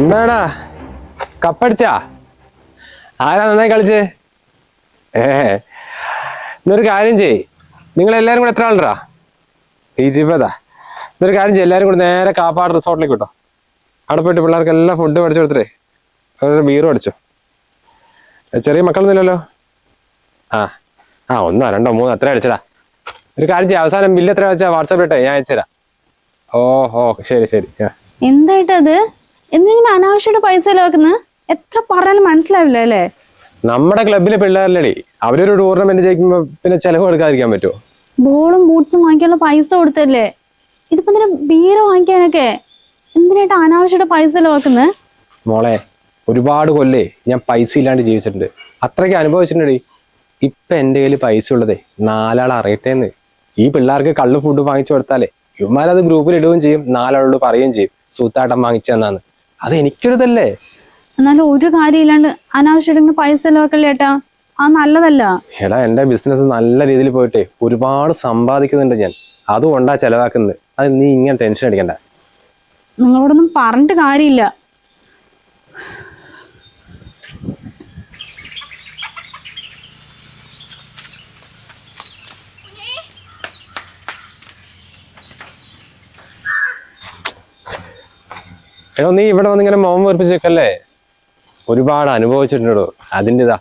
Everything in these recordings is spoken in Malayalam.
എന്താടാ? കപ്പടിച്ചാ? ആരാ നന്നായി കളിച്ച്? ഏ എന്നൊരു കാര്യം ചെയ് നിങ്ങൾ എല്ലാരും കൂടെ എത്ര ആളുണ്ടാ? ഇരുപതാ. എന്നൊരു കാര്യം ചെയ്യ് എല്ലാരും കൂടെ നേരെ കാപ്പാട് റിസോർട്ടിലേക്ക് വിട്ടോ. അവിടെ പോയിട്ട് പിള്ളേർക്ക് എല്ലാം ഫുഡ് പഠിച്ചു കൊടുത്തിട്ടേ. ഒരു ബീറും അടിച്ചു ചെറിയ മക്കളൊന്നുമില്ലല്ലോ ആ ആ ഒന്നോ രണ്ടോ മൂന്നോ അത്ര അടിച്ചടാ. ഒരു കാര്യം ചെയ്യാം. അവസാനം ബില്ല് എത്ര വെച്ചാൽ ഇട്ടേ? ഞാൻ അയച്ചുതരാം. ഓ ഓ ശരി. ശരി എന്തായിട്ടത്? എന്തിങ്ങനെ അനാവശ്യമായിട്ട് പൈസ ചെലവാക്കുന്നത്? എത്ര പറഞ്ഞാലും മനസ്സിലാവില്ല അല്ലേ? നമ്മുടെ ക്ലബിലെ പിള്ളേരല്ലേ അവരൊരു ടൂർണമെന്റ് ജയിക്കുമ്പോ പിന്നെ ചെലവ് എടുക്കാതിരിക്കാൻ പറ്റുമോ ബോളും ബൂട്ട്സും വാങ്ങിക്കാനുള്ള പൈസ കൊടുത്തല്ലേ ഇതിപ്പോ എന്തിനാ ബീർ വാങ്ങിക്കാനൊക്കെ? എന്തിനായിട്ട് അനാവശ്യമായിട്ട് പൈസ ചെലവാക്കുന്നത്? മോളെ ഒരുപാട് കൊല്ലേ ഞാൻ പൈസ ഇല്ലാണ്ട് ജീവിച്ചിട്ടുണ്ട്. അത്രയ്ക്ക് അനുഭവിച്ചിട്ടുണ്ടടി. ഇപ്പൊ എന്റെ കയ്യിൽ പൈസ ഉള്ളതേ നാലാൾ അറിയട്ടേന്ന്. ഈ പിള്ളേർക്ക് കള്ള് ഫുഡ് വാങ്ങിച്ചു കൊടുത്താലേ ഇവന്മാരത് ഗ്രൂപ്പിൽ ഇടുകയും ചെയ്യും നാലാളോട് പറയുകയും ചെയ്യും സൂത്താട്ടം വാങ്ങിച്ചു തന്നാന്ന്. അത് എനിക്കൊരിതല്ലേ? എന്നാലും ഒരു കാര്യമില്ലാണ്ട് അനാവശ്യമായിട്ട് ഇങ്ങനെ പൈസ ചെലവാക്കല്ലേ ഏട്ടാ? അത് നല്ലതല്ല. എടാ എന്റെ ബിസിനസ് നല്ല രീതിയിൽ പോയിട്ടേ ഒരുപാട് സമ്പാദിക്കുന്നുണ്ട് ഞാൻ. അതുകൊണ്ടാ ചെലവാക്കുന്നത്. അത് നീ ഇങ്ങനെ ടെൻഷൻ അടിക്കണ്ട. നിങ്ങളോടൊന്നും പറഞ്ഞിട്ട് കാര്യമില്ല. എടോ നീ ഇവിടെ വന്നിങ്ങനെ മോം വെറുപ്പിച്ചേക്കല്ലേ? ഒരുപാട് അനുഭവിച്ചിട്ടുണ്ടോ അതിന്റെ ഇതാ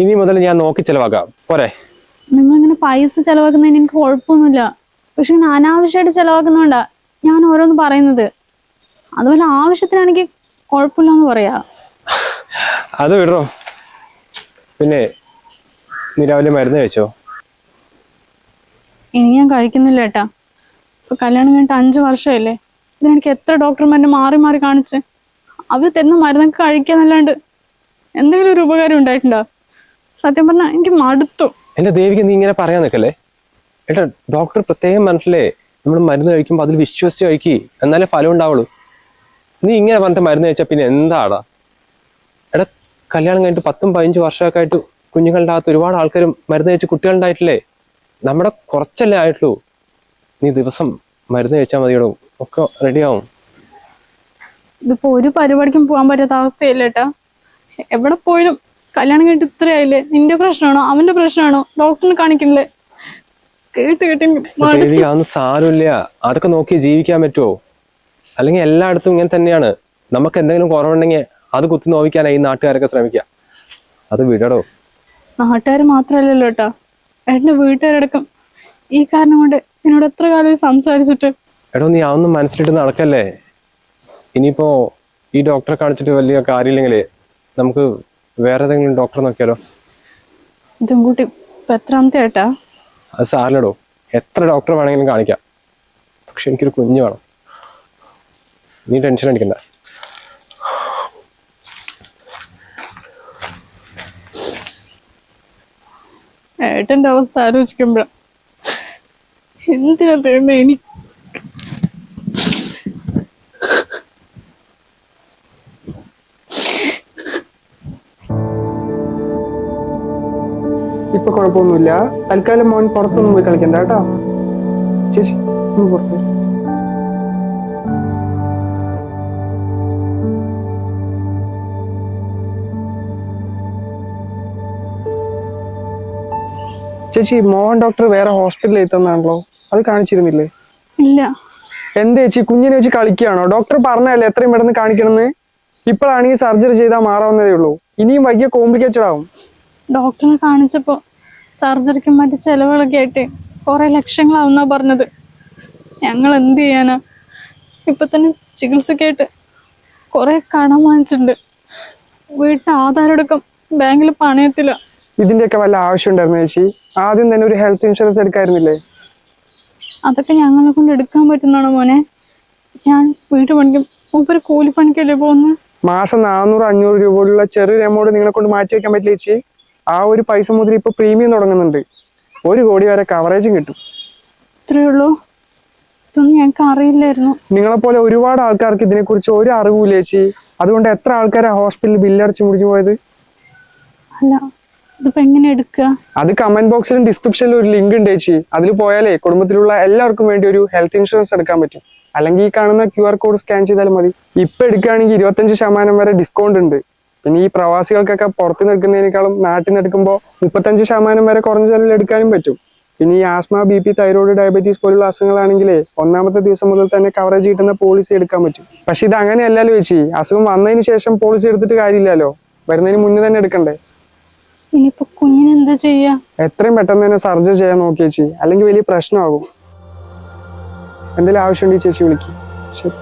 ഇനി മുതൽ ഞാൻ നോക്കി ചെലവാക്കാം. പോരെ. നിങ്ങൾ ഇങ്ങനെ പൈസ ചെലവാക്കുന്നതിന് എനിക്ക് കുഴപ്പമൊന്നുമില്ല. പക്ഷെ ഇങ്ങനെ അനാവശ്യമായിട്ട് ചെലവാക്കുന്നോണ്ടാ ഞാൻ ഓരോന്ന് പറയുന്നത്. അതുപോലെ ആവശ്യത്തിനാണെങ്കിൽ കുഴപ്പമില്ലെന്ന് പറയാ. അത് വിടറോ. പിന്നെ നീ രാവിലെ മരുന്ന് കഴിച്ചോ? ഇനി ഞാൻ കഴിക്കുന്നില്ല ഏട്ടാ. ഇപ്പൊ കല്യാണം കഴിഞ്ഞിട്ട് അഞ്ചു വർഷമല്ലേ ഇതിനെനിക്ക് എത്ര ഡോക്ടർമാരെ മാറി മാറി കാണിച്ച്? അവർ തരുന്ന മരുന്നൊക്കെ കഴിക്കാന്നല്ലാണ്ട് എന്തെങ്കിലും ഒരു ഉപകാരം ഉണ്ടായിട്ടുണ്ടോ? സത്യം പറഞ്ഞാൽ എനിക്ക് മടുത്തു. എന്റെ ദേവിക്ക് നീ ഇങ്ങനെ പറയാൻ നിൽക്കല്ലേ? ഏട്ടാ ഡോക്ടർ പ്രത്യേകം മനസ്സിലേ നമ്മൾ മരുന്ന് കഴിക്കുമ്പോൾ അതിൽ വിശ്വസിച്ച് കഴിക്കി എന്നാലേ ഫലം ഉണ്ടാവുള്ളൂ. നീ ഇങ്ങനെ പറഞ്ഞിട്ട് മരുന്ന് കഴിച്ചാൽ പിന്നെ എന്താടാ? എടാ കല്യാണം കഴിഞ്ഞിട്ട് പത്തും പതിനഞ്ചു വർഷമൊക്കെ ആയിട്ട് കുഞ്ഞുങ്ങളുടെ അകത്ത് ഒരുപാട് ആൾക്കാരും മരുന്ന് കഴിച്ച് കുട്ടികളുണ്ടായിട്ടില്ലേ നമ്മുടെ കുറച്ചല്ലേ ആയിട്ടുള്ളൂ. നീ ദിവസം മരുന്ന് കഴിച്ചാൽ മതിയടോ. ഒക്കെ റെഡിയാവും ഇതിപ്പോ ഒരു പരിപാടിക്കും പോകാൻ പറ്റാത്ത അവസ്ഥയല്ലേ ഏട്ടാ? എവിടെ പോയാലും കല്യാണം കഴിഞ്ഞിട്ട് ഇത്രയായില്ലേ? നിന്റെ പ്രശ്നമാണോ? അവന്റെ പ്രശ്നമാണോ? ഡോക്ടറിനെ കാണിക്കണില്ലേ? കേട്ട് കേട്ട്. അതൊന്നും സാരമില്ല. അതൊക്കെ നോക്കി ജീവിക്കാൻ പറ്റുമോ അല്ലെങ്കിൽ എല്ലായിടത്തും ഇങ്ങനെ തന്നെയാണ്. നമുക്ക് എന്തെങ്കിലും കുറവുണ്ടെങ്കിൽ അത് കുത്തി നോവിക്കാനായി ഈ നാട്ടുകാരൊക്കെ ശ്രമിക്കുക. അത് വിടടോ. നാട്ടുകാർ മാത്രമല്ലല്ലോ ഏട്ടാ. ഏട്ടന്റെ വീട്ടുകാരടക്കം ഈ കാരണം കൊണ്ട് എന്നോട് എത്ര കാലം സംസാരിച്ചിട്ട് എടോ നീ അതൊന്നും മനസ്സിലിട്ട് നടക്കല്ലേ? ഇനിയിപ്പോ ഈ ഡോക്ടറെ കാണിച്ചിട്ട് വലിയ കാര്യമില്ലെങ്കിൽ നമുക്ക് വേറെ ഏതെങ്കിലും ഡോക്ടറെ നോക്കിയാലോ? ഇതും കൂട്ടി ഇപ്പൊ എത്രാമത്തെ ഏട്ടാ? അത് സാറിലടോ എത്ര ഡോക്ടറെ വേണമെങ്കിലും കാണിക്കാം. പക്ഷെ എനിക്കൊരു കുഞ്ഞ് വേണം. നീ ടെൻഷൻ അടിക്കണ്ട. ഏട്ടന്റെ അവസ്ഥ ആലോചിക്കുമ്പോഴാ. എന്തിനാ തേണ്ട എനിക്ക്? ഇപ്പൊ കുഴപ്പമൊന്നുമില്ല. തൽക്കാലം മോൻ പുറത്തൊന്നും പോയി കളിക്കണ്ട കേട്ടോ. ചേച്ചി ഒന്ന് പുറത്ത് ചേച്ചി മോഹൻ ഡോക്ടർ വേറെ ഹോസ്പിറ്റലിൽ എത്തുന്നതാണല്ലോ. അത് കാണിച്ചിരുന്നില്ലേ? ഇല്ല. എന്താ ചേച്ചി കുഞ്ഞിനെ വെച്ച് കളിക്കുകയാണോ? ഡോക്ടർ പറഞ്ഞല്ലേ എത്രയും പെട്ടെന്ന് കാണിക്കണമെന്ന്? ഇപ്പോഴാണെങ്കിൽ സർജറി ചെയ്താൽ മാറാവുന്നതേ ഉള്ളൂ. ഇനിയും വൈകിയ കോംപ്ലിക്കേറ്റഡ് ആവും. ഡോക്ടറിനെ കാണിച്ചപ്പോൾ സർജറിക്ക് മറ്റു ചിലവുകളൊക്കെ ആയിട്ട് കുറേ ലക്ഷങ്ങളാവുന്നാ പറഞ്ഞത്. ഞങ്ങൾ എന്ത് ചെയ്യാനാ? ഇപ്പം തന്നെ ചികിത്സക്കായിട്ട് കുറേ കടം വാങ്ങിച്ചിട്ടുണ്ട്. വീട്ടിൽ ആധാരടക്കം ബാങ്കിൽ പണയത്തില്ല ഇതിന്റെയൊക്കെ വല്ല ആവശ്യം ഉണ്ടായിരുന്നു ചേച്ചി? ആദ്യം തന്നെ ഒരു ഹെൽത്ത് ഇൻഷുറൻസ് എടുക്കായിരുന്നില്ലേ? അതൊക്കെ ഞങ്ങളെ കൊണ്ട് എടുക്കാൻ പറ്റുന്നതാണോ മോനെ? ഞാൻ വീട്ടു പണിക്കും മൂപ്പര് കൂലിപ്പണിക്കല്ലേ പോകുന്നത് മാസം നാനൂറ് അഞ്ഞൂറ് രൂപയുള്ള ചെറിയൊരു എമൗണ്ട് നിങ്ങളെ കൊണ്ട് മാറ്റി വെക്കാൻ പറ്റില്ല ചേച്ചി? ആ ഒരു പൈസ മുതൽ ഇപ്പൊ പ്രീമിയം തുടങ്ങുന്നുണ്ട്. ഒരു കോടി വരെ കവറേജും കിട്ടും. ഇത്രയേ ഉള്ളൂ. ഇതൊന്നും ഞങ്ങൾക്ക് അറിയില്ലായിരുന്നു. നിങ്ങളെപ്പോലെ ഒരുപാട് ആൾക്കാർക്ക് ഇതിനെക്കുറിച്ച് ഒരു അറിവില്ല ചേച്ചി. അതുകൊണ്ട് എത്ര ആൾക്കാരാ ഹോസ്പിറ്റലിൽ ബില്ലടച്ച് മുടിച്ചു പോയത്? അല്ല ഇതിപ്പോ എങ്ങനെ എടുക്കുക അത് കമന്റ് ബോക്സിലും ഡിസ്ക്രിപ്ഷനിലും ഒരു ലിങ്ക് ഉണ്ട് ചേച്ചി. അതിൽ പോയാലേ കുടുംബത്തിലുള്ള എല്ലാവർക്കും വേണ്ടി ഒരു ഹെൽത്ത് ഇൻഷുറൻസ് എടുക്കാൻ പറ്റും. അല്ലെങ്കിൽ ഈ കാണുന്ന ക്യു ആർ കോഡ് സ്കാൻ ചെയ്താൽ മതി. ഇപ്പൊ എടുക്കുകയാണെങ്കിൽ ഇരുപത്തഞ്ച് ശതമാനം വരെ ഡിസ്കൗണ്ട് ഉണ്ട്. പിന്നെ ഈ പ്രവാസികൾക്കൊക്കെ പുറത്ത് നിൽക്കുന്നതിനേക്കാളും നാട്ടിൽ നിന്ന് എടുക്കുമ്പോൾ മുപ്പത്തഞ്ച് ശതമാനം വരെ കുറഞ്ഞ ചെലവിൽ എടുക്കാനും പറ്റും. പിന്നെ ഈ asthma B P thyroid diabetes പോലുള്ള അസുഖങ്ങളാണെങ്കിലേ ഒന്നാമത്തെ ദിവസം മുതൽ തന്നെ കവറേജ് കിട്ടുന്ന പോളിസി എടുക്കാൻ പറ്റും. പക്ഷെ ഇത് അങ്ങനെയല്ലല്ലോ ചേച്ചി അസുഖം വന്നതിന് ശേഷം പോളിസി എടുത്തിട്ട് കാര്യമില്ലല്ലോ. വരുന്നതിന് മുന്നേ തന്നെ എടുക്കണ്ടേ? ഇനിയിപ്പോ ചെയ്യാ? എത്രയും പെട്ടെന്ന് തന്നെ സർജറി ചെയ്യാൻ നോക്കി ചേച്ചി അല്ലെങ്കിൽ വലിയ പ്രശ്നമാകും. എന്തെങ്കിലും ആവശ്യമുണ്ടെങ്കിൽ ചേച്ചി വിളിക്കും. ശരി.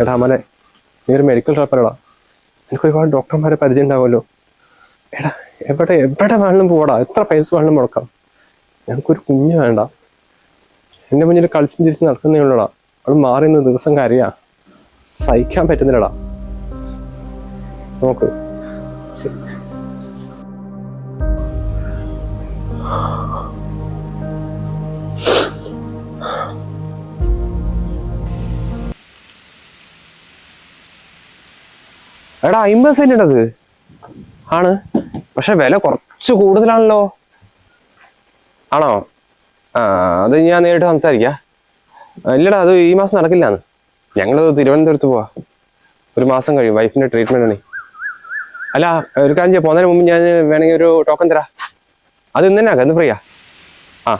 എടാ മോനെ നീ ഒരു മെഡിക്കൽ ഷോപ്പല്ലടാ എനിക്ക് ഒരുപാട് ഡോക്ടർമാരെ പരിചയം ഉണ്ടാവുമല്ലോ എടാ എവിടെ എവിടെ വേണമെങ്കിലും പോടാ. എത്ര പൈസ വേണമെങ്കിലും മുടക്കാം. ഞങ്ങൾക്കൊരു കുഞ്ഞ് വേണ്ട. എന്റെ മുന്നിൽ കളിച്ചും ചിരിച്ച് നടക്കുന്നേ ഉള്ളടാ. അവൾ മാറി നിന്ന് ദിവസം കാര്യാ. സഹിക്കാൻ പറ്റുന്നില്ലടാ. നോക്ക്. ശരി. എടാ അമ്പത് സെന്റ് ഉണ്ടത് ആണ്. പക്ഷെ വില കുറച്ച് കൂടുതലാണല്ലോ. ആണോ? ആ അത് ഞാൻ നേരിട്ട് സംസാരിക്കാം. ഇല്ലടാ അത് ഈ മാസം നടക്കില്ലാന്ന്. ഞങ്ങൾ തിരുവനന്തപുരത്ത് പോവാ. ഒരു മാസം കഴിയും വൈഫിന്റെ ട്രീറ്റ്മെന്റ് ആണ് അല്ല ഒരു കാര്യം ചെയ്യാം. പോകുന്നതിന് മുമ്പ് ഞാൻ വേണമെങ്കിൽ ഒരു ടോക്കൺ തരാ. അത് ഇന്ന് തന്നെ ആക്കാം ഇന്ന് ഫ്രീയാ ആ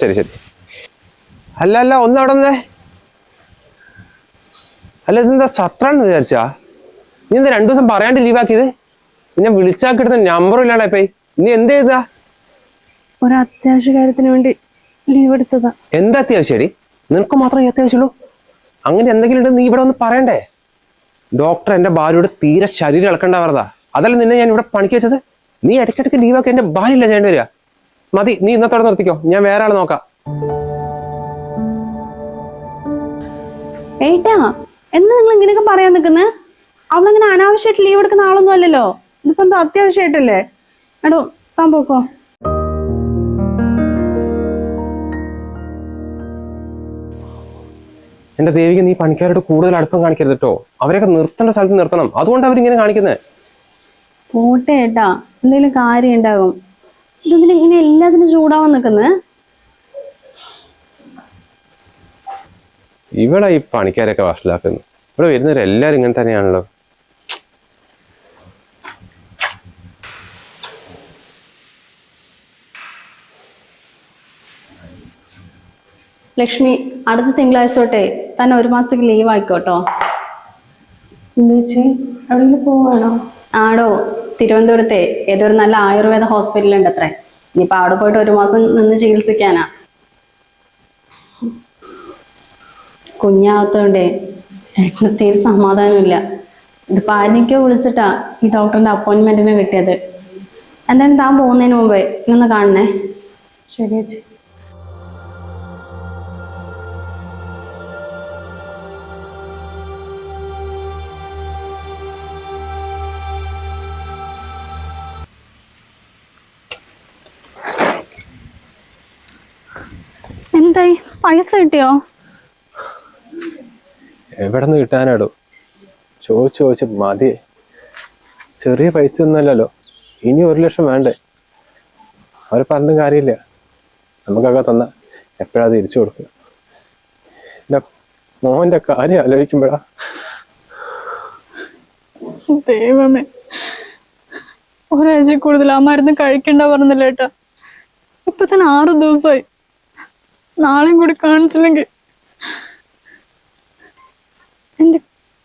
ശരി ശരി. അല്ല അല്ല ഒന്ന് അവിടെ നിന്നേ. അല്ല ഇതെന്താ സത്രാണെന്ന് വിചാരിച്ചാ? നീ എന്താ രണ്ടു ദിവസം പറയാണ്ട് ലീവാക്കിയത് പിന്നെ വിളിച്ചാൽ കിട്ടുന്ന നമ്പറും ഇല്ലാണ്ടാ പോയി നീ എന്ത് ചെയ്താ ഒരു അത്യാവശ്യ കാര്യത്തിന് വേണ്ടി ലീവ് എടുത്തതാ. എന്താ അത്യാവശ്യടി? നിനക്ക് മാത്രം ഈ അത്യാവശ്യമുള്ളൂ? അങ്ങനെ എന്തെങ്കിലും ഉണ്ടെങ്കിൽ നീ ഇവിടെ ഒന്ന് പറയണ്ടേ? ഡോക്ടർ എന്റെ ഭാര്യയോട് തീരെ ശരീരം ഇളക്കണ്ട വെറുതാ അതല്ല നിന്നെ ഞാൻ ഇവിടെ പണിക്ക് വെച്ചത്? നീ ഇടയ്ക്കിടയ്ക്ക് ലീവാക്കി എന്റെ ഇല്ല ചെയ്യേണ്ടി വരിക? മതി നീ ഇന്നത്തോടെ നിർത്തിക്കോ. ഞാൻ വേറെ ആളെ നോക്കാം. ഏട്ടാ എന്താ നിങ്ങൾ ഇങ്ങനെയൊക്കെ പറയാൻ നിൽക്കുന്നത് അവളങ്ങനെ അനാവശ്യമായിട്ട് ലീവ് എടുക്കുന്ന ആളൊന്നും അല്ലല്ലോ. ഇതിപ്പോ എന്തോ അത്യാവശ്യമായിട്ടല്ലേ? എടോ താൻ പോക്കോ. എന്റെ ദേവിക്ക് നീ പണിക്കാരോട് കൂടുതൽ അടുപ്പം കാണിക്കരുത് കേട്ടോ അവരെയൊക്കെ നിർത്തേണ്ട സ്ഥലത്ത് നിർത്തണം. അതുകൊണ്ട് അവരിങ്ങനെ കാണിക്കുന്നത് പോട്ടെ ഏട്ടാ. എന്തെങ്കിലും കാര്യം ഉണ്ടാകും ഇതെന്തിനാ ഇങ്ങനെ എല്ലാത്തിനും ചൂടാവാൻ നിൽക്കുന്നത് ഇവിടെ ഈ പണിക്കാരൊക്കെ വഷളാക്കുന്നു. ഇവിടെ വരുന്നവരെല്ലാരും ഇങ്ങനെ തന്നെയാണല്ലോ. ലക്ഷ്മി അടുത്ത തിങ്കളാഴ്ച തൊട്ടേ തന്നെ ഒരു മാസത്തേക്ക് ലീവ് ആയിക്കോട്ടോ. എവിടെയെങ്കിലും പോവാണോ? ആടോ തിരുവനന്തപുരത്തെ. ഏതൊരു നല്ല ആയുർവേദ ഹോസ്പിറ്റലുണ്ട് അത്രേ ഇനിയിപ്പോ അവിടെ പോയിട്ട് ഒരു മാസം നിന്ന് ചികിത്സിക്കാനാ. കുഞ്ഞാകത്തോണ്ടേ തീരെ സമാധാനമില്ല. ഇത് പാനിക്കോ വിളിച്ചിട്ടാ ഈ ഡോക്ടറിന്റെ അപ്പോയിന്റ്മെന്റിന് കിട്ടിയത്. എന്തായാലും താൻ പോകുന്നതിന് മുമ്പേ ഇന്ന് കാണണേ. ശരി ചേച്ചി. പൈസ കിട്ടിയോ? എവിടെന്ന് കിട്ടാനാടോ? ചോദിച്ചു ചോദിച്ച് മതി. ചെറിയ പൈസ ഒന്നുമല്ലല്ലോ ഇനി ഒരു ലക്ഷം വേണ്ടേ? അവർ പറഞ്ഞും കാര്യമില്ല. നമുക്കൊക്കെ തന്ന എപ്പോഴാ തിരിച്ചു കൊടുക്കുക? എന്റെ മോന്റെ കാര്യം ആലോചിക്കുമ്പോഴാ. ദൈവമേ. ഒരാഴ്ച കൂടുതൽ ആ മരുന്ന് കഴിക്കണ്ട പറഞ്ഞില്ല ഏട്ടാ? ഇപ്പൊ തന്നെ ആറ് ദിവസമായി നാളെയും കൂടി കാണിച്ചില്ലെങ്കിൽ എന്റെ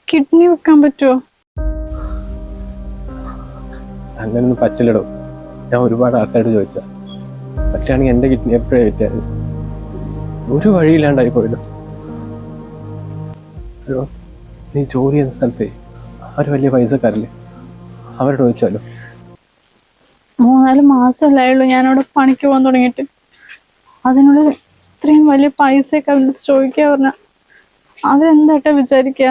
കിഡ്നി വെക്കാൻ പറ്റുമോ അങ്ങനൊന്നും പറ്റില്ലടോ. ഞാൻ ഒരുപാട് ആൾക്കാരോട് ചോദിച്ചാ പറ്റുകയാണെങ്കിൽ എന്റെ കിഡ്നി എപ്പോഴേ വിറ്റായത് ഒരു വഴിയില്ലാണ്ടായി പോയല്ലോ. ഹലോ നീ ജോലി ചെയ്യുന്ന സ്ഥലത്തെ അവർ വലിയ പൈസക്കാരല്ലേ? അവരോട് ചോദിച്ചാലോ? മൂന്നാൽ മാസമല്ലേ ഉള്ളൂ ഞാനവിടെ പണിക്ക് പോകാൻ തുടങ്ങിയിട്ട്. അതിനുള്ളിൽ ഇത്രയും വലിയ പൈസയൊക്കെ അവന്റെ ചോദിക്കുക പറഞ്ഞ അവരെന്താട്ടാ വിചാരിക്കുക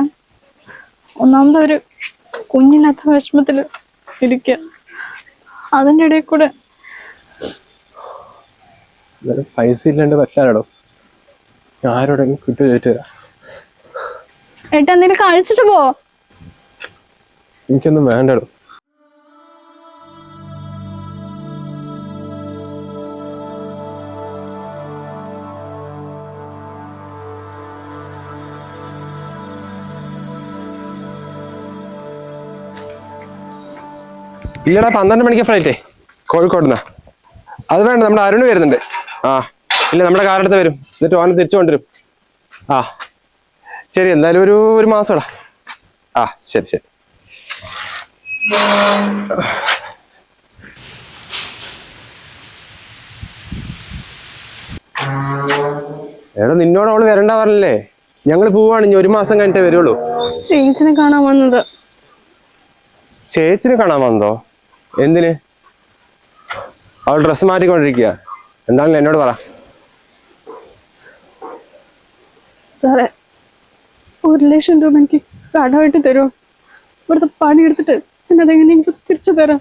ഒന്നാമത് ഒരു കുഞ്ഞിനകത്ത വിഷമത്തിൽ ഇരിക്കുക അതിന്റെ ഇടയിൽ കൂടെ പൈസ ഇല്ലാണ്ട് പറ്റാനോ ഞാൻ ആരോടെങ്കിലും കിട്ടി ചോദിച്ചു തരാം. ഏട്ടാ എന്തെങ്കിലും കഴിച്ചിട്ട് പോ. എനിക്കൊന്നും വേണ്ടടോ. ഇല്ലടാ പന്ത്രണ്ട് മണിക്ക് ഫ്ലൈറ്റേ കോഴിക്കോടുന്ന. അത് വേണ്ട നമ്മുടെ അരുണ് വരുന്നുണ്ട്. ആ ഇല്ല നമ്മുടെ കാറെടുത്ത് വരും. എന്നിട്ട് ഓനെ തിരിച്ചു കൊണ്ടുവരും. ആ ശരി എന്തായാലും ഒരു ഒരു മാസമാടാ ആ ശരി ശരി. എടാ നിന്നോട് അവൾ വരണ്ട പറഞ്ഞല്ലേ? ഞങ്ങൾ പോവാണ് ഇനി ഒരു മാസം കഴിഞ്ഞിട്ടേ വരുള്ളൂ. കാണാൻ വന്നത്. ചേച്ചിനെ കാണാൻ വന്നോ? എന്തിന്? അവൾ ഡ്രസ്സ് മാറ്റിക്കൊണ്ടിരിക്കുക എന്താണെങ്കിലും എന്നോട് പറ. സാറേ ഒരു ലക്ഷം രൂപ എനിക്ക് കടമായിട്ട് തരുമോ ഇവിടുത്തെ പണി എടുത്തിട്ട് പിന്നെ അതെങ്ങനെയെങ്കിലും തിരിച്ചു തരാം?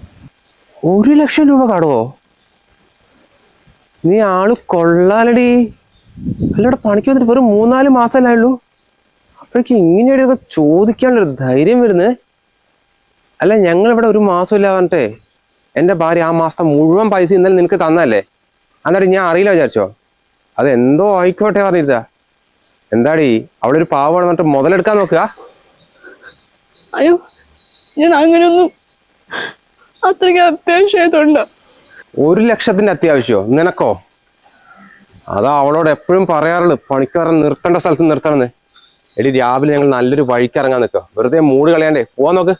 ഒരു ലക്ഷം രൂപ കടവോ? നീ ആൾ കൊള്ളാലടി. അല്ലടെ പണിക്ക് വന്നിട്ട് വെറും മൂന്നാൽ മാസമല്ലേ ഉള്ളൂ അപ്പോഴേക്കും ഇങ്ങനെയൊക്കെ ചോദിക്കാനുള്ളൊരു ധൈര്യം വരുന്നത് അല്ല ഞങ്ങൾ ഇവിടെ ഒരു മാസം ഇല്ല പറഞ്ഞിട്ടേ എന്റെ ഭാര്യ ആ മാസത്തെ മുഴുവൻ പൈസ ഇന്നലെ നിനക്ക് തന്നല്ലേ എന്നിട്ട് ഞാൻ അറിയില്ല വിചാരിച്ചോ? അത് എന്തോ ആയിക്കോട്ടെ പറഞ്ഞിരുതാ എന്താടി അവിടെ ഒരു പാവമാണ് പറഞ്ഞിട്ട് മുതലെടുക്കാൻ നോക്കുക. അയ്യോ ഞാൻ അങ്ങനെയൊന്നും അത്രയ്ക്ക് അത്യാവശ്യമായിട്ടുണ്ട് ഒരു ലക്ഷത്തിന്റെ അത്യാവശ്യമോ നിനക്കോ? അതാ അവളോട് എപ്പോഴും പറയാറുള്ളു പണിക്കാരൻ നിർത്തേണ്ട സ്ഥലത്ത് നിർത്തണമെന്ന്. എടി രാവിലെ ഞങ്ങൾ നല്ലൊരു വഴിക്ക് ഇറങ്ങാൻ നിൽക്കുക. വെറുതെ മൂട് കളയാണ്ടേ. പോവാൻ നോക്ക്.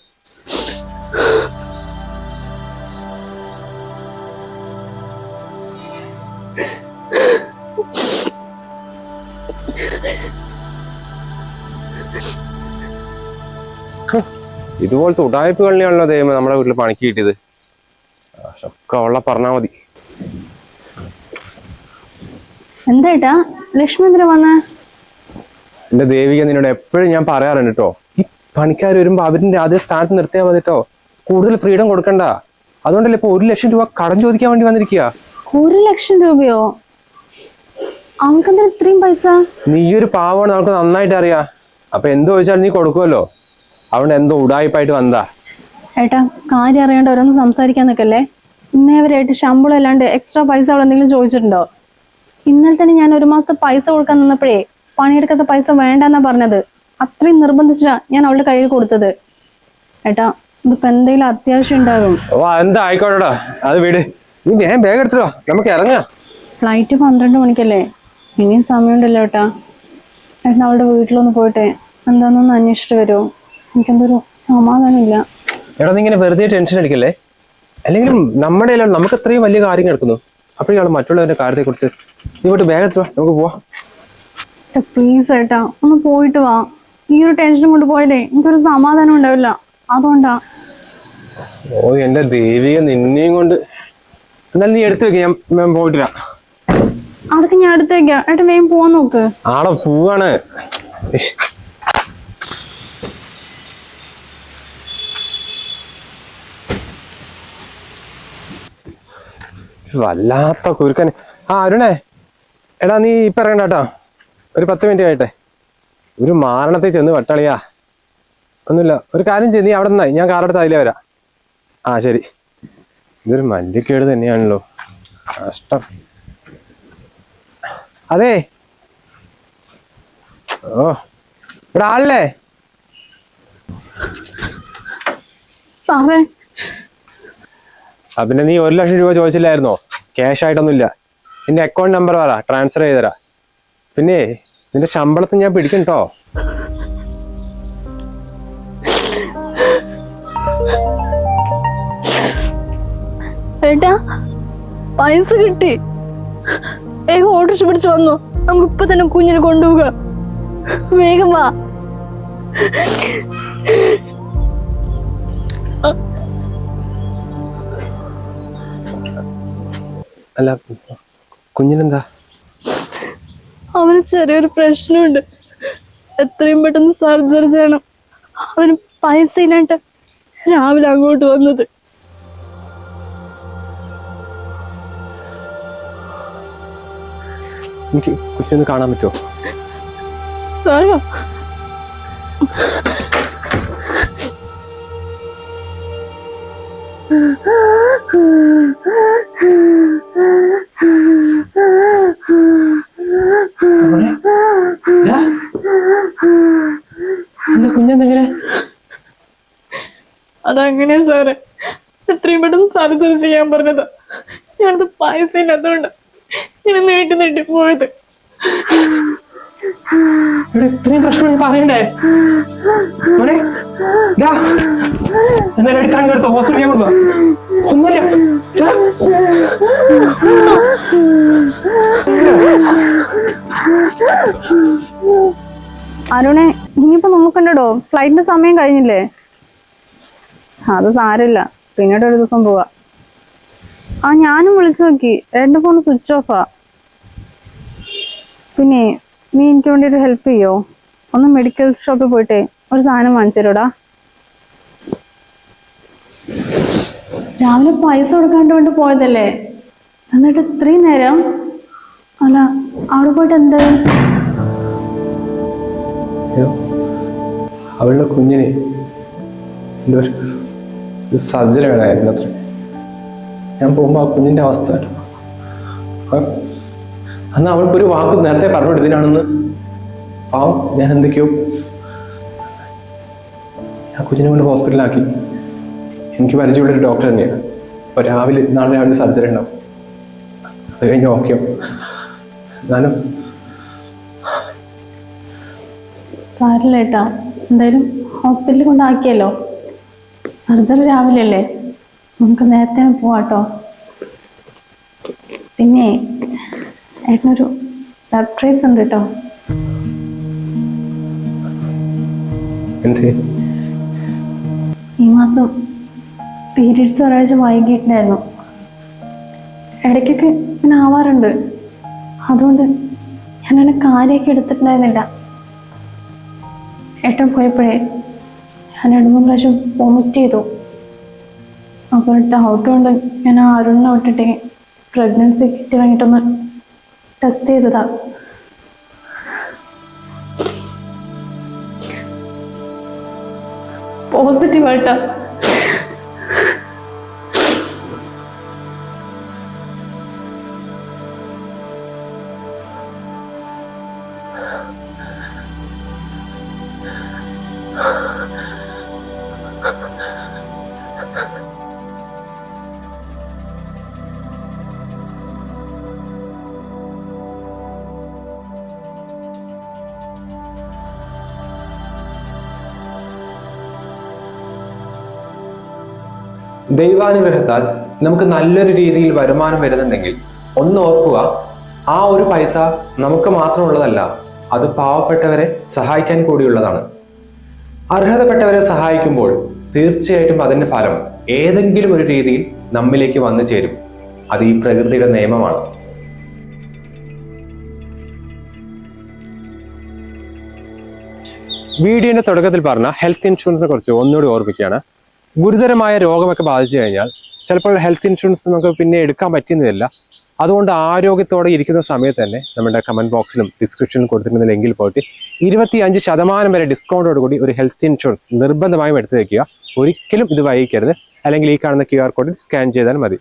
ഇതുപോലത്തെ ഉടായ്പകളിനെയാണല്ലോ ദൈവം നമ്മുടെ വീട്ടിൽ പണിക്ക് കിട്ടിയത്. ഒക്കെ അവളെ പറഞ്ഞാ മതി. എന്താ ലക്ഷ്മി എന്തിനാ വന്ന? എന്റെ ദേവിക നിന്നോട് എപ്പോഴും ഞാൻ പറയാറുണ്ട് കേട്ടോ ഈ പണിക്കാർ വരുമ്പോ അവരിന്റെ അതേ സ്ഥാനത്ത് നിർത്തിയാൽ മതി കേട്ടോ കൂടുതൽ ഫ്രീഡം കൊടുക്കണ്ട. അതുകൊണ്ടല്ലേ ഇപ്പൊ ഒരു ലക്ഷം രൂപ കടം ചോദിക്കാൻ വേണ്ടി വന്നിരിക്കുക ഒരു ലക്ഷം രൂപയോ? ഇത്രയും പൈസ? നീ ഒരു പാവമാണ് നമുക്ക് നന്നായിട്ട് അറിയാം. അപ്പൊ എന്ത് ചോദിച്ചാലും നീ കൊടുക്കുമല്ലോ അവിടെ എന്തോ ഉടായ്പായിട്ട് വന്നതാ. ഏട്ടാ കാര്യം അറിയാണ്ട് ഓരോന്ന് സംസാരിക്കാൻ നിൽക്കല്ലേ? ഇന്നേവരായിട്ട് ശമ്പളം അല്ലാണ്ട് എക്സ്ട്രാ പൈസ അവൾ എന്തെങ്കിലും ചോദിച്ചിട്ടുണ്ടോ? ഇന്നലെ തന്നെ ഞാൻ ഒരു മാസത്തെ പൈസ കൊടുക്കാൻ നിന്നപ്പോഴേ പണിയെടുക്കാത്ത പൈസ വേണ്ടെന്നാ പറഞ്ഞത്. അത്രയും നിർബന്ധിച്ചാ ഞാൻ അവളുടെ കയ്യിൽ കൊടുത്തത്. ഏട്ടാ ഇതിപ്പോ എന്തെങ്കിലും അത്യാവശ്യം ഉണ്ടാകും. ഓ എന്താ ആയിക്കോട്ടെടാ. അത് വീട്. നീ വേഗം എടുത്തോ നമുക്ക് ഇറങ്ങാം. ഫ്ലൈറ്റ് പന്ത്രണ്ട് മണിക്കല്ലേ? ഇനിയും സമയമുണ്ടല്ലോ ഏട്ടാ. ഏട്ടൻ അവളുടെ വീട്ടിലൊന്ന് പോയിട്ടെ. എന്താണെന്നൊന്ന് അന്വേഷിച്ചിട്ട് വരുമോ എനിക്കെന്തൊരു സമാധാനമില്ല. എടാ നീ ഇങ്ങനെ വെറുതെ ടെൻഷൻ അടിക്കല്ലേ? അല്ലെങ്കിലും നമ്മുടെ നമുക്ക് അത്രയും വലിയ കാര്യം കിടക്കുന്നു. അപ്പോഴാണ് മറ്റുള്ളവരുടെ കാര്യത്തെ കുറിച്ച് നീ പോയിട്ട് എടുത്തോ? നമുക്ക് പോവാം. പ്ലീസ് ഏട്ടാ ഒന്ന് പോയിട്ട് വാ. ഈ ഒരു ടെൻഷൻ കൊണ്ട് പോയാലേ എനിക്കൊരു സമാധാനം ഉണ്ടാവില്ല. അതുകൊണ്ടാ. ഓ എന്റെ ദേവിക നിന്നെയും കൊണ്ട്. എന്നാൽ നീ എടുത്തു വെക്കാം ഞാൻ ഞാൻ പോയിട്ട് വരാം. അതൊക്കെ ഞാൻ അടുത്തേക്കാ ഏട്ടൻ വേഗം പോവാൻ നോക്ക്. ആടെ പോവാണ്. വല്ലാത്ത കുരുക്കൻ ആ അരുണേ. എടാ നീ ഇപ്പൊ ഇറങ്ങണ്ട കേട്ടോ. ഒരു പത്ത് മിനിറ്റ് ആയിട്ടെ. ഒരു മാരണത്തിൽ ചെന്ന് വട്ടളിയാ. ഒന്നുമില്ല. ഒരു കാര്യം ചെയ്ത് നീ അവിടെ നിന്നായി. ഞാൻ കാറെടുത്ത് അതിലേ വരാം. ആ ശരി. ഇതൊരു മല്ലിക്കേട് തന്നെയാണല്ലോ. കഷ്ടം. അതെ. ഓ. ഇവിടെ ആളല്ലേ? സാറേ. ആ പിന്നെ നീ ഒരു ലക്ഷം രൂപ ചോദിച്ചില്ലായിരുന്നോ? ക്യാഷ് ആയിട്ടൊന്നുമില്ല. നിന്റെ അക്കൗണ്ട് നമ്പർ പറ. ട്രാൻസ്ഫർ ചെയ്തരാ പിന്നെ നിന്റെ ശമ്പളത്തിന് ഞാൻ പിടിക്കും കേട്ടോ ഏട്ടാ പൈസ കിട്ടി. വേഗം ഓട്ടോറിക്ഷ പിടിച്ച് വന്നു. നമുക്ക് ഇപ്പൊ തന്നെ കുഞ്ഞിനെ കൊണ്ടുപോക വേഗം വാ. അല്ല കുഞ്ഞിനെന്താ? അവന് ചെറിയൊരു പ്രശ്നമുണ്ട്. എത്രയും പെട്ടെന്ന് സർജറി ചെയ്യണം. അവന് പൈസ ഇല്ലാണ്ട് രാവിലെ അങ്ങോട്ട് വന്നത്. എനിക്ക് കൊച്ചിനൊന്ന് കാണാൻ പറ്റുമോ? സാറാ. കുഞ്ഞെന്തെങ്ങനെ? അതങ്ങനെയാ സാറേ. എത്രയും പെട്ടെന്ന് സർജറി ചെയ്യാൻ പറഞ്ഞത്. ഞാനത് പായസം ഇല്ലാത്തതുകൊണ്ട് ഇങ്ങനെ നീട്ടി നീട്ടി പോയത്. ഇവിടെ ഇത്രയും പ്രശ്നം പറയണ്ടേ? മോനെ എടുക്കാൻ ഹോസ്പിറ്റലിൽ ഒന്നുമില്ല. അരുണെ ഇനിയിപ്പോ നോക്കണ്ടോ ഫ്ലൈറ്റിന്റെ സമയം കഴിഞ്ഞില്ലേ? അത് സാരമില്ല. പിന്നീട് ഒരു ദിവസം പോവാ. ആ ഞാനും വിളിച്ചു നോക്കി. എന്റെ ഫോൺ സ്വിച്ച് ഓഫാ. പിന്നെ നീ എനിക്ക് വേണ്ടി ഒരു ഹെൽപ്പ് ചെയ്യോ? ഒന്ന് മെഡിക്കൽ ഷോപ്പിൽ പോയിട്ടേ ഒരു സാധനം വാങ്ങിച്ചു തരൂടാ രാവിലെ പൈസ കൊടുക്കാണ്ട് വേണ്ടി പോയതല്ലേ? എന്നിട്ട് ഇത്രയും നേരം? അല്ല അവിടെ പോയിട്ട് എന്തായി അവളുടെ കുഞ്ഞിനെ എന്തോ ഒരു സർജറി വേണമായിരുന്നു അത്ര. ഞാൻ പോകുമ്പോൾ ആ കുഞ്ഞിന്റെ അവസ്ഥ അന്ന് അവൾക്കൊരു വാക്ക് നേരത്തെ പറഞ്ഞു ഇതിനാണെന്ന് പാവം ഞാൻ എന്തൊക്കെയോ ആ കുഞ്ഞിനെ കൊണ്ട് ഹോസ്പിറ്റലാക്കി എനിക്ക് പരിചയമുള്ള ഒരു ഡോക്ടർ തന്നെയാണ് അപ്പോൾ രാവിലെ നാളെ രാവിലെ സർജറി ഉണ്ടാവും. അത് കഴിഞ്ഞ് ഓക്കെ. എന്നാലും സാരില്ല ഏട്ടാ. എന്തായാലും ഹോസ്പിറ്റലിൽ കൊണ്ടാക്കിയല്ലോ. സർജറി രാവിലെ അല്ലേ നമുക്ക് നേരത്തെ പോവാട്ടോ. പിന്നെ ഏട്ടനൊരു സർപ്രൈസ് ഉണ്ട് കേട്ടോ ഈ മാസം പീരീഡ്സ് ഒരാഴ്ച വൈകിട്ടുണ്ടായിരുന്നു ഇടയ്ക്കൊക്കെ ഇങ്ങനെ ആവാറുണ്ട്. അതുകൊണ്ട് ഞാനങ്ങനെ കാര്യമൊക്കെ എടുത്തിട്ടുണ്ടായിരുന്നില്ല. ഏട്ടൻ പോയപ്പോഴേ ഞാൻ രണ്ട് മൂന്ന് പ്രാവശ്യം വോമിറ്റ് ചെയ്തു. അപ്പോൾ ഡൗട്ട് കൊണ്ട് ഞാൻ അരുണിനെ വിട്ടിട്ട് പ്രഗ്നൻസി കിറ്റ് വാങ്ങിയിട്ടൊന്ന് ടെസ്റ്റ് ചെയ്തതാ. പോസിറ്റീവ് ദൈവാനുഗ്രഹത്താൽ നമുക്ക് നല്ലൊരു രീതിയിൽ വരുമാനം വരുന്നുണ്ടെങ്കിൽ ഒന്ന് ഓർക്കുക ആ ഒരു പൈസ നമുക്ക് മാത്രമുള്ളതല്ല അത് പാവപ്പെട്ടവരെ സഹായിക്കാൻ കൂടിയുള്ളതാണ്. അർഹതപ്പെട്ടവരെ സഹായിക്കുമ്പോൾ തീർച്ചയായിട്ടും അതിന്റെ ഫലം ഏതെങ്കിലും ഒരു രീതിയിൽ നമ്മിലേക്ക് വന്നു ചേരും. അത് ഈ പ്രകൃതിയുടെ നിയമമാണ്. വീഡിയോന്റെ തുടക്കത്തിൽ പറഞ്ഞ ഹെൽത്ത് ഇൻഷുറൻസിനെ കുറിച്ച് ഒന്നുകൂടി ഓർമ്മിക്കുകയാണ് ഗുരുതരമായ രോഗമൊക്കെ ബാധിച്ചു കഴിഞ്ഞാൽ ചിലപ്പോൾ ഹെൽത്ത് ഇൻഷുറൻസ് നമുക്ക് പിന്നെ എടുക്കാൻ പറ്റുന്നില്ല അതുകൊണ്ട് ആരോഗ്യത്തോടെ ഇരിക്കുന്ന സമയത്ത് തന്നെ നമ്മുടെ കമന്റ് ബോക്സിലും ഡിസ്ക്രിപ്ഷനിലും കൊടുത്തിരുന്ന ലിങ്കിൽ പോയിട്ട് ഇരുപത്തി അഞ്ച് ശതമാനം വരെ ഡിസ്കൗണ്ടോട് കൂടി ഒരു ഹെൽത്ത് ഇൻഷുറൻസ് നിർബന്ധമായും എടുത്തു വയ്ക്കുക ഒരിക്കലും ഇത് വൈകിക്കരുത്. അല്ലെങ്കിൽ ഈ കാണുന്ന ക്യു ആർ കോഡിൽ സ്കാൻ ചെയ്താൽ മതി.